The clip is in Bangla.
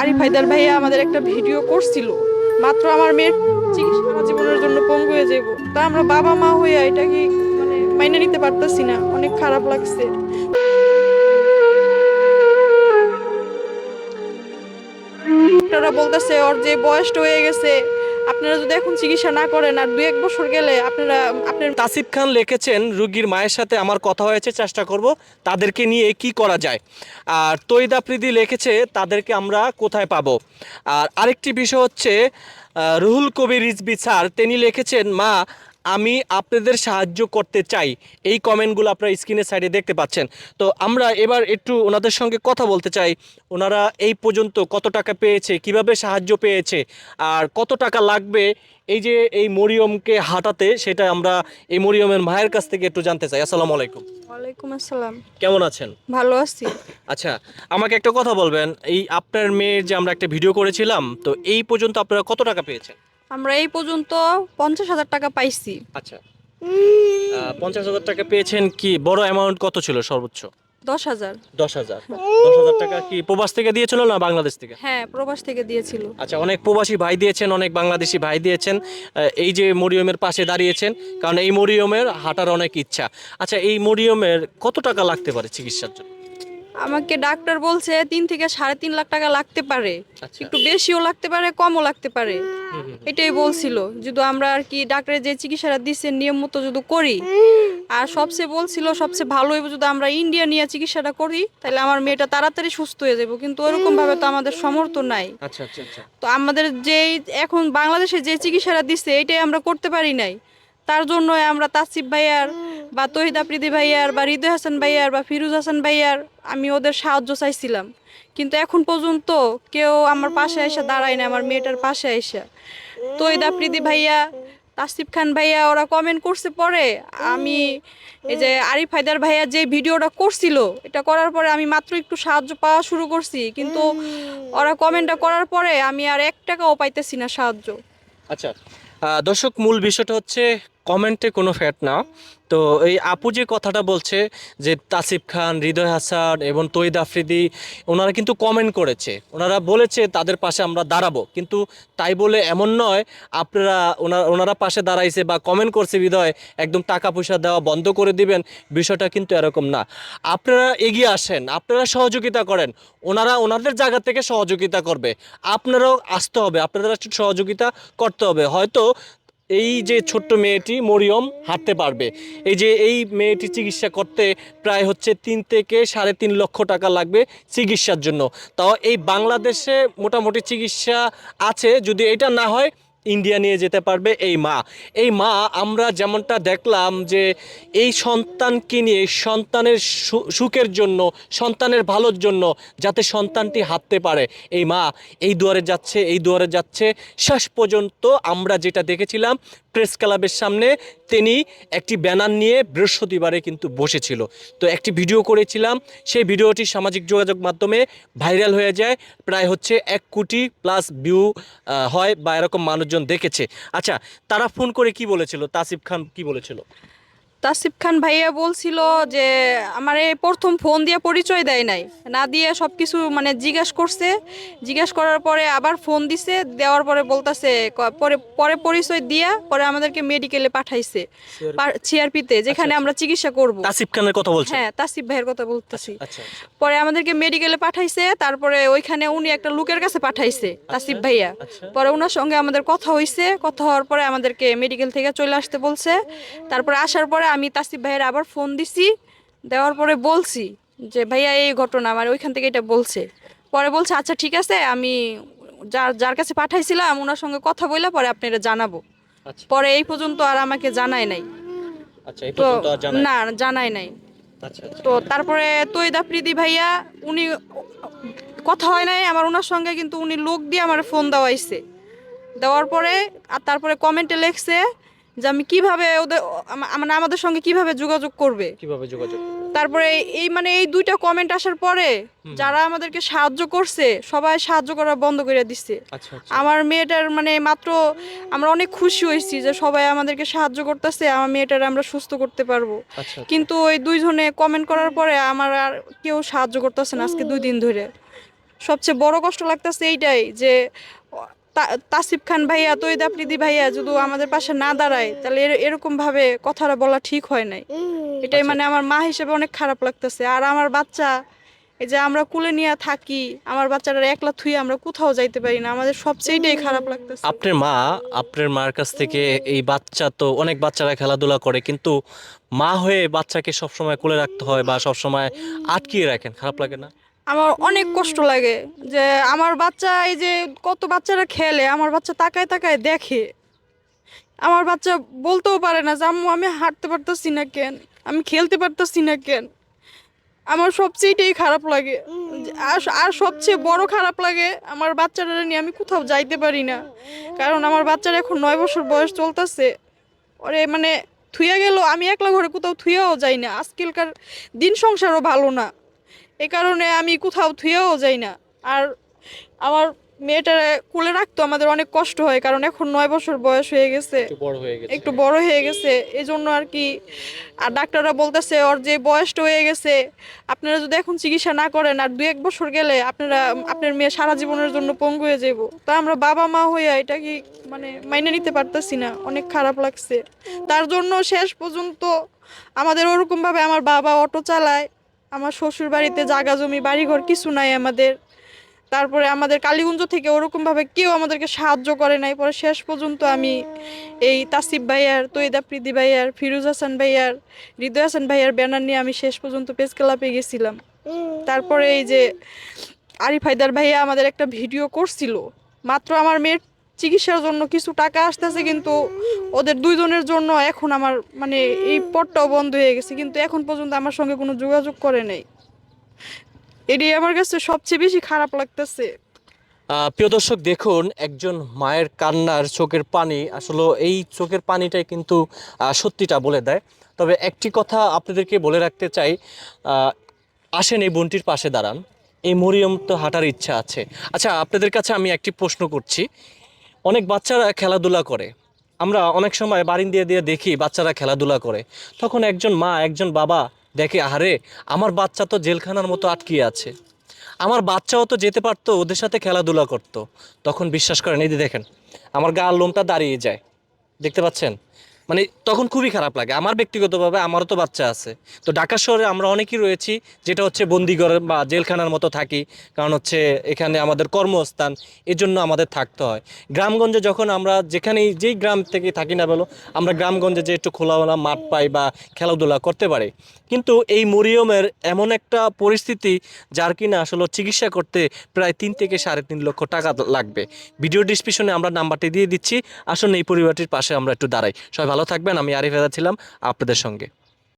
আরিফ হায়দার ভাইয়া আমাদের একটা ভিডিও করছিল। মাত্র আমার মেয়ের চিকিৎসা জীবনের জন্য পঙ্গু হয়ে যাব তা আমরা বাবা মা হয়ে এটা কি মানে মাইনে নিতে পারতেছি না। অনেক খারাপ লাগছে। বলতেছে, ওর যে বয়সটা হয়ে গেছে আপনারা যদি এখন চিকিৎসা না করেন আর দু এক বছর গেলে আপনারা, আপনার তাসিফ খান লিখেছেন, রুগীর মায়ের সাথে আমার কথা হয়েছে, চেষ্টা করব তাদেরকে নিয়ে কি করা যায়। আর তৈদা প্রীতি লিখেছে, তাদেরকে আমরা কোথায় পাবো? আর আরেকটি বিষয় হচ্ছে রুহুল কবির রিজবি স্যার, তিনি লিখেছেন, মা আমি আপনাদের সাহায্য করতে চাই। এই কমেন্টগুলো আপনারা স্ক্রিনের সাইডে দেখতে পাচ্ছেন। তো আমরা এবার একটু ওনাদের সঙ্গে কথা বলতে চাই। ওনারা এই পর্যন্ত কত টাকা পেয়েছে কীভাবে সাহায্য পেয়েছে আর কত টাকা লাগবে? এই যে এই মরিয়মকে হাঁটাতে সেটা আমরা এই মরিয়মের মায়ের কাছ থেকে একটু জানতে চাই। আসসালামু আলাইকুম। ওয়ালাইকুম আসসালাম। কেমন আছেন? ভালো আছি। আচ্ছা আমাকে একটা কথা বলবেন। এই আপনার মেয়ের যে আমরা একটা ভিডিও করেছিলাম তো এই পর্যন্ত আপনারা কত টাকা পেয়েছেন? আমরা এই পর্যন্ত পঞ্চাশ হাজার টাকা পাইছি। আচ্ছা। পঞ্চাশ হাজার টাকা পেয়েছেন কি? বড় অ্যামাউন্ট কত ছিল সর্বোচ্চ? দশ হাজার। দশ হাজার। দশ হাজার টাকা কি প্রবাস থেকে দিয়েছিল না বাংলাদেশ থেকে? হ্যাঁ প্রবাস থেকে দিয়েছিল। আচ্ছা অনেক প্রবাসী ভাই দিয়েছেন অনেক বাংলাদেশি ভাই দিয়েছেন। এই যে মরিয়মের পাশে দাঁড়িয়েছেন কারণ এই মরিয়মের হাঁটার অনেক ইচ্ছা। আচ্ছা এই মরিয়মের কত টাকা লাগতে পারে চিকিৎসার জন্য? আমাকে ডাক্তার বলছে তিন থেকে সাড়ে তিন লাখ টাকা লাগতে পারে। আচ্ছা। একটু বেশিও লাগতে পারে কমও লাগতে পারে। এটাই বলছিল। যদি আমরা আর কি ডাক্তারের যে চিকিৎসাটা দিচ্ছে নিয়ম মতো যদি করি আর সবচেয়ে বলছিল সবচেয়ে ভালো হইব যদি আমরা ইন্ডিয়া নিয়ে চিকিৎসাটা করি তাহলে আমার মেয়েটা তাড়াতাড়ি সুস্থ হয়ে যাব কিন্তু ওরকম ভাবে তো আমাদের সমর্থ নাই। আচ্ছা আচ্ছা তো আমাদের যেই এখন বাংলাদেশে যে চিকিৎসাটা দিচ্ছে এইটাই আমরা করতে পারি নাই। তার জন্য আমরা তাসিফ ভাইয়ার বা তহিদ আফ্রিদি ভাইয়ার বা হৃদয় হাসান ভাইয়ার বা ফিরুজ হাসান ভাইয়ার আমি ওদের সাহায্য চাইছিলাম। কিন্তু এখন পর্যন্ত কেউ আমার পাশে এসে দাঁড়ায় না আমার মেয়েটার পাশে এসে। তহিদ আফ্রিদি ভাইয়া তাসিফ খান ভাইয়া ওরা কমেন্ট করছে পরে। আমি এই যে আরিফ হায়দার ভাইয়া যে ভিডিওটা করছিল এটা করার পরে আমি মাত্র একটু সাহায্য পাওয়া শুরু করছি। কিন্তু ওরা কমেন্টটা করার পরে আমি আর এক টাকাও পাইতেছি না সাহায্য। আচ্ছা দর্শক মূল বিষয়টা হচ্ছে কমেন্টে কোনো ফ্যাট না। তো এই আপু যে কথাটা বলছে যে তাসিফ খান, হৃদয় হাসান এবং তৈদ আফ্রিদি, ওনারা কিন্তু কমেন্ট করেছে। ওনারা বলেছে, তাদের পাশে আমরা দাঁড়াবো। কিন্তু তাই বলে এমন নয়, আপনারা ওনারা ওনারা পাশে দাঁড়াইছে বা কমেন্ট করছে হৃদয়, একদম টাকা পয়সা দেওয়া বন্ধ করে দিবেন, বিষয়টা কিন্তু এরকম না। আপনারা এগিয়ে আসেন, আপনারা সহযোগিতা করেন, ওনারা ওনাদের জায়গা থেকে সহযোগিতা করবে। আপনারাও আসতে হবে, আপনাদের একটু সহযোগিতা করতে হবে। হয়তো এই যে ছোট্ট মেয়েটি মরিয়ম হাঁটতে পারবে। এই যে এই মেয়েটি চিকিৎসা করতে প্রায় হচ্ছে তিন থেকে সাড়ে তিন লক্ষ টাকা লাগবে চিকিৎসার জন্য। তাও এই বাংলাদেশে মোটামুটি চিকিৎসা আছে, যদি এটা না হয় ইন্ডিয়া নিয়ে যেতে পারবে এই মা। এই মা আমরা যেমনটা দেখলাম যে এই সন্তানকে নিয়ে, সন্তানের সুখের জন্য, সন্তানের ভালোর জন্য যাতে সন্তানটি হাঁটতে পারে। এই মা এই দুয়ারে যাচ্ছে, এই দুয়ারে যাচ্ছে। শেষ পর্যন্ত আমরা যেটা দেখেছিলাম, প্রেস ক্লাবের সামনে তিনি একটি ব্যানার নিয়ে বৃহস্পতিবারে কিন্তু বসেছিল। তো একটি ভিডিও করেছিলাম, সেই ভিডিওটি সামাজিক যোগাযোগ মাধ্যমে ভাইরাল হয়ে যায়, প্রায় হচ্ছে এক কোটি প্লাস ভিউ হয় বা এরকম মানুষজন দেখেছে। আচ্ছা তারা ফোন করে কি বলেছিল? তাসিফ খান কি বলেছিল? তাসিফ খান ভাইয়া বলছিল যে আমার এই প্রথম ফোন দিয়ে পরিচয় দেয় নাই। না দিয়ে সব কিছু মানে জিজ্ঞাস করছে। জিজ্ঞাস করার পরে আবার ফোন দিছে। দেওয়ার পরে বলতাছে পরে পরে পরিচয় দিয়া পরে আমাদেরকে মেডিকেলে পাঠাইছে। সিআরপিতে যেখানে আমরা চিকিৎসা করব। তাসিফ খানের কথা বলছে? হ্যাঁ তাসিফ ভাইয়ের কথা বলতেছি। আচ্ছা আচ্ছা পরে আমাদেরকে মেডিকেলে পাঠাইছে। তারপরে ওইখানে উনি একটা লোকের কাছে পাঠাইছে তাসিফ ভাইয়া। আচ্ছা। পরে ওনার সঙ্গে আমাদের কথা হইছে। কথা হওয়ার পরে আমাদেরকে মেডিকেল থেকে চলে আসতে বলছে। তারপরে আসার পরে আমি তাসিফ ভাইয়ের আবার ফোন দিছি দেওয়ার পরে বলছি যে ভাইয়া এই ঘটনা আমার ওইখান থেকে এটা বলছে। পরে বলছে আচ্ছা ঠিক আছে আমি যার যার কাছে পাঠাইছিলাম ওনার সঙ্গে কথা বললে পরে আপনারা জানাব। আচ্ছা। পরে এই পর্যন্ত আর আমাকে জানায় নাই। আচ্ছা তো জানাই না জানায় নাই। আচ্ছা তো তারপরে তৈদা প্রীতি ভাইয়া উনি কথা হয় নাই আমার ওনার সঙ্গে কিন্তু উনি লোক দিয়ে আমার ফোন দেওয়াইছে। দেওয়ার পরে আর তারপরে কমেন্টে লেখছে যে আমি কীভাবে ওদের মানে আমাদের সঙ্গে কীভাবে যোগাযোগ করবে? কীভাবে যোগাযোগ তারপরে এই মানে এই দুইটা কমেন্ট আসার পরে যারা আমাদেরকে সাহায্য করছে সবাই সাহায্য করা বন্ধ করে দিচ্ছে। আচ্ছা আচ্ছা। আমার মেয়েটার মানে মাত্র আমরা অনেক খুশি হয়েছি যে সবাই আমাদেরকে সাহায্য করতেছে আমার মেয়েটার আমরা সুস্থ করতে পারব। আচ্ছা কিন্তু ওই দুইজনে কমেন্ট করার পরে আমার আর কেউ সাহায্য করতেছে না আজকে দুই দিন ধরে। সবচেয়ে বড় কষ্ট লাগতেছে এইটাই যে তাসিফ খান ভাইয়া তৈদ আফ্রিদি ভাইয়া যদি আমাদের পাশে না দাঁড়ায় তাহলে এরকম ভাবে কথাটা বলা ঠিক হয় নাই। এটাই আচ্ছা। মানে আমার মা হিসেবে অনেক খারাপ লাগতেছে। আর আমার বাচ্চা এই যে আমরা কুলে নিয়ে থাকি আমার বাচ্চাটা একলা থুই আমরা কোথাও যাইতে পারি না। আমাদের সবচেয়ে এটাই খারাপ লাগতেছে। আপনার মা আপনার মার কাছ থেকে এই বাচ্চা তো অনেক বাচ্চারা খেলাধুলা করে কিন্তু মা হয়ে বাচ্চাকে সবসময় কোলে রাখতে হয় বা সবসময় আটকিয়ে রাখেন খারাপ লাগে না? আমার অনেক কষ্ট লাগে যে আমার বাচ্চা এই যে কত বাচ্চারা খেলে আমার বাচ্চা তাকায় তাকায় দেখে। আমার বাচ্চা বলতেও পারে না যে আম্মু আমি হাঁটতে পারতেছি না কেন? আমি খেলতে পারতেছি না কেন? আমার সবচেয়েটাই খারাপ লাগে। আর আর সবচেয়ে বড় খারাপ লাগে আমার বাচ্চারা নিয়ে আমি কোথাও যাইতে পারি না। কারণ আমার বাচ্চার এখন নয় বছর বয়স চলতেছে। ওরে মানে থুইয়া গেল আমি একলা ঘরে কোথাও থুইয়াও যাই না। আজকালকার দিন সংসারও ভালো না। এ কারণে আমি কোথাও থুয়েও যাই না। আর আমার মেয়েটার কুলে রাখতো আমাদের অনেক কষ্ট হয় কারণ এখন নয় বছর বয়স হয়ে গেছে। একটু বড় হয়ে গেছে। একটু বড় হয়ে গেছে এই জন্য আর কি। আর ডাক্তাররা বলতেছে ওর যে বয়সটা হয়ে গেছে আপনারা যদি এখন চিকিৎসা না করেন আর দু এক বছর গেলে আপনারা আপনার মেয়ে সারা জীবনের জন্য পঙ্গু হয়ে যাব তা আমরা বাবা মা হইয়া এটা কি মানে মাইনে নিতে পারতেছি না অনেক খারাপ লাগছে। তার জন্য শেষ পর্যন্ত আমাদের ওরকমভাবে আমার বাবা অটো চালায় আমার শ্বশুর বাড়িতে জাগা জমি, বাড়িঘর কিছু নাই আমাদের। তারপরে আমাদের কালীগঞ্জ থেকে ওরকমভাবে কেউ আমাদেরকে সাহায্য করে নাই। পরে শেষ পর্যন্ত আমি এই তাসিফ ভাইয়ার তৈদা প্রীতি ভাইয়ার, ফিরোজ হাসান ভাইয়ার, হৃদয় হাসান ভাইয়ার ব্যানার নিয়ে আমি শেষ পর্যন্ত পেজ ক্লাবে গেছিলাম। তারপরে এই যে আরিফ হায়দার ভাইয়া আমাদের একটা ভিডিও করছিল। মাত্র আমার মেয়ের চিকিৎসার জন্য কিছু টাকা আসতেছে, কিন্তু ওদের দুইজনের জন্য এখন আমার মানে এই পথটাও বন্ধ হয়ে গেছে, কিন্তু এখন পর্যন্ত আমার সঙ্গে কোনো যোগাযোগ করে নেই। এটি আমার কাছে সবচেয়ে বেশি খারাপ লাগতেছে। প্রিয় দর্শক, দেখুন, একজন মায়ের কান্নার চোখের পানি, আসলে এই চোখের পানিটাই কিন্তু সত্যিটা বলে দেয়। তবে একটি কথা আপনাদেরকে বলে রাখতে চাই আসেন এই বোনটির পাশে দাঁড়ান। এই মরিয়ম তো হাঁটার ইচ্ছা আছে। আচ্ছা আপনাদের কাছে আমি একটি প্রশ্ন করছি। অনেক বাচ্চারা খেলাধুলা করে। আমরা অনেক সময় বারিন দিয়ে দিয়ে দেখি বাচ্চারা খেলাধুলা করে। তখন একজন মা, একজন বাবা দেখে আহারে আমার বাচ্চা তো জেলখানার মতো আটকিয়ে আছে। আমার বাচ্চাও তো যেতে পারতো, ওদের সাথে খেলাধুলা করতো। তখন বিশ্বাস করেন, এই যে দেখেন, আমার গা লোমটা দাঁড়িয়ে যায়। দেখতে পাচ্ছেন? মানে তখন খুবই খারাপ লাগে। আমার ব্যক্তিগতভাবে আমারও তো বাচ্চা আছে। তো ঢাকা শহরে আমরা অনেকেই রয়েছি, যেটা হচ্ছে বন্দিঘর বা জেলখানার মতো থাকি, কারণ হচ্ছে এখানে আমাদের কর্মস্থান এই জন্য আমাদের থাকতে হয়। গ্রামগঞ্জে যখন আমরা যেখানেই, যেই গ্রাম থেকে থাকি না বলো, আমরা গ্রামগঞ্জে যে একটু খোলাওয়ালা মাঠ পাই বা খেলাধুলা করতে পারি। কিন্তু এই মরিয়মের এমন একটা পরিস্থিতি, যার কিনা আসলে চিকিৎসা করতে প্রায় তিন থেকে সাড়ে তিন লক্ষ টাকা লাগবে। ভিডিও ডিসক্রিপশনে আমরা নাম্বারটি দিয়ে দিচ্ছি। আসুন এই পরিবারটির পাশে আমরা একটু দাঁড়াই। সবাই ভালো থাকবেন আমি আরিফ ছিলাম আপনাদের সঙ্গে।